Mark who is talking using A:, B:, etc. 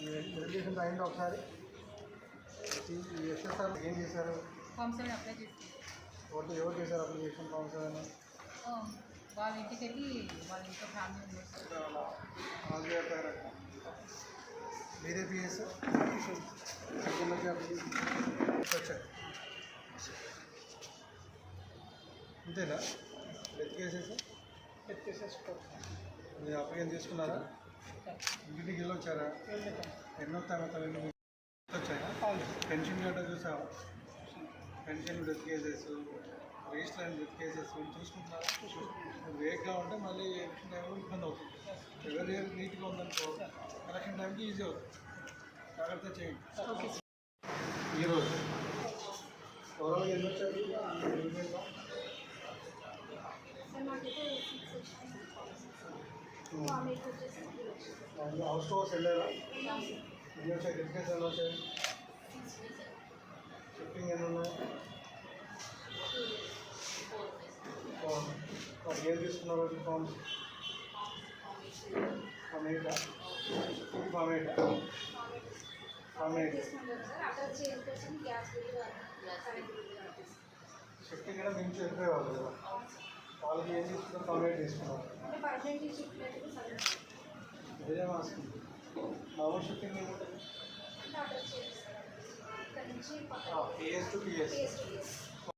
A: ఈ వెరిఫికేషన్ అయింది ఒకసారి ఎస్ఎస్ఆర్ ఏం చేశారు?
B: ఫామ్ సెవెన్ అప్లై చేసి
A: ఓటు ఎవరు చేశారు అప్లికేషన్ ఫామ్ సెవెన్?
B: వాళ్ళ ఇంటికి వెళ్ళి వాళ్ళ ఇంట్లో ఫ్యామిలీ మెంబర్స్.
A: మీరే పిఎస్? వచ్చారు. అంతేనా? డెత్ కేసెస్ డెత్ కేసెస్ మీరు అప్లికేషన్ తీసుకున్నారా ఇంటికి వచ్చారా? ఎన్నో తర్వాత వచ్చాయా? పెన్షన్ గట్రా చూసావా? Pension death cases register death cases చూసుకుంటున్నారా వేగ్గా ఉంటే మళ్ళీ ఎలక్షన్ టైంలో ఇబ్బంది అవుతుంది. ఎవరి నీట్గా ఉందనుకో ఎలక్షన్ టైంకి ఈజీ అవుతుంది. జాగ్రత్త చేయండి. ఈరోజు ఎన్ని వచ్చారు
C: వచ్చేసి
A: హౌస్ టు హౌస్ వెళ్ళారా ఎన్ని వచ్చాయి డిస్కస్ ఎన్ని వచ్చాయి షిఫ్టింగ్ ఎన్ని ఉన్నాయి? ఏం తీసుకున్నారు ఫామ్ ఫామ్ ఎయిటా ఫామ్ ఎయిటా ఫామ్ షిఫ్టింగ్ కూడా మేము చెప్పేవాళ్ళు కదా. వాళ్ళకి ఏం తీసుకున్నారు? ఫామ్ ఎయిట్ తీసుకున్నారు అదే మామూలు షిఫ్టింగ్ ఏముంటుంది? PS to PS
C: PS to PS